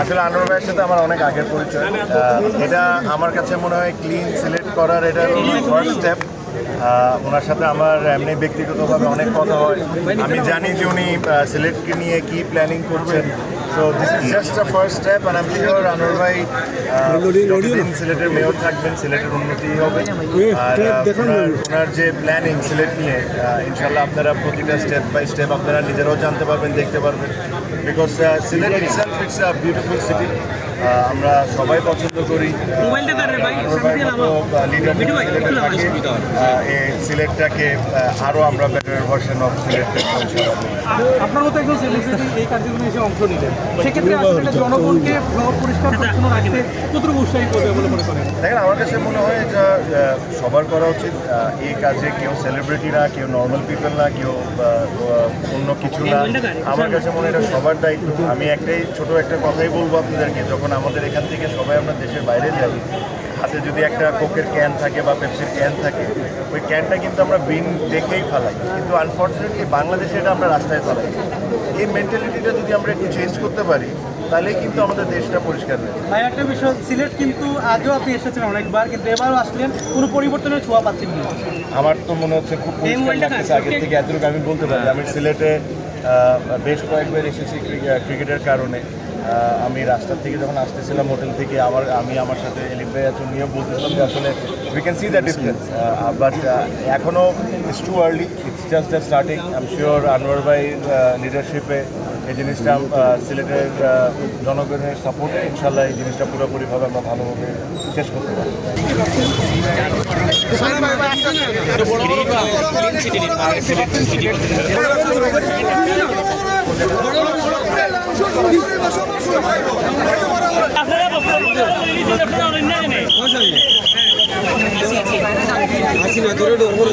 আসলে আনোয়ার ভাইয়ের সাথে আমার অনেক আগের পরিচয়। এটা আমার কাছে মনে হয় ক্লিন সিলেক্ট করার এটা ফার্স্ট স্টেপ ওনার সাথে আমার এমনি ব্যক্তিগতভাবে অনেক কথা হয়। আমি জানি যে উনি সিলেক্টকে নিয়ে কি প্ল্যানিং করছেন। So this is just a first step and আমি শিওর আনোয়ার ভাই আহ, যতদিন সিলেটের মেয়র থাকবেন সিলেটের উন্নতি হবে আর ওনার- ওনার যে প্ল্যানিং সিলেট নিয়ে ইনশাল্লাহ আপনারা প্রতিটা স্টেপ বাই স্টেপ আপনারা নিজেরাও জানতে পারবেন দেখতে পারবেন। Because Sylhet itself it's a beautiful city আমরা সবাই পছন্দ করি। সিলেটটাকে আহ, আরও আমরা বেটার ভার্সন অফ সিলেট আপনার মতো একজন সেলিব্রিটি এই কার্যক্রমে এসে অংশ নিলেন। সেক্ষেত্রে আসলে জনগণকে পরিষ্কার পরিচ্ছন্ন রাখতে কতটুকু উৎসাহী করবে বলে মনে করেন? দেখেন আমার কাছে মনে হয় এটা সবার করা উচিত। এই কাজে কেউ সেলিব্রিটি না কেউ নর্মাল পিপল না কেউ অন্য কিছু না। আমার কাছে মনে হয় এটা সবার দায়িত্ব। আমি একটাই ছোট একটা কথাই বলব আপনাদেরকে যখন আমাদের এখান থেকে সবাই আমরা দেশের বাইরে যাই হাতে যদি একটা কোকের ক্যান থাকে বা পেপসির ক্যান থাকে ওই ক্যানটা কিন্তু আমরা বিন দেখেই ফেলাই। কিন্তু আনফর্চুনেটলি বাংলাদেশে এটা আমরা রাস্তায় ফেলাই। এই মেন্টালিটিটা যদি আমরা একটু চেঞ্জ করতে পারি তাহলেই কিন্তু আমাদের দেশটা পরিষ্কার হয়ে। ভাই একটা বিষয় সিলেট কিন্তু আগেও আপনি এসেছেন অনেকবার কিন্তু এবারও আসলেন কোনো পরিবর্তনের ছোঁয়া পাচ্ছেন না আমার তো মনে হচ্ছে খুব পরিষ্কার লাগতেছে আগের থেকে এতটুকু আমি বলতে পারি। আমি সিলেটে বেশ কয়েকবার এসেছি ক্রিকে- ক্রিকেটের কারণে। আমি রাস্তা থেকে যখন আসতেছিলাম হোটেল থেকে আমার আমি আমার সাথে এলিফ ভাই আছেন নিয়েও বলতেছিলাম যে আসলে we can see the difference but এখনও it's too early it's just the starting I am sure Anwar ভাই লিডারশিপে এই জিনিসটা সিলেটের জনগণের সাপোর্টে ইনশাল্লাহ এই জিনিসটা পুরোপুরিভাবে আমরা ভালোভাবে শেষ করতে পারি হাসিনা করে ডর করে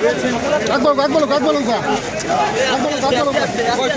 কাক বলো কাক বলো কাক বলো কাক বলো কাক বলো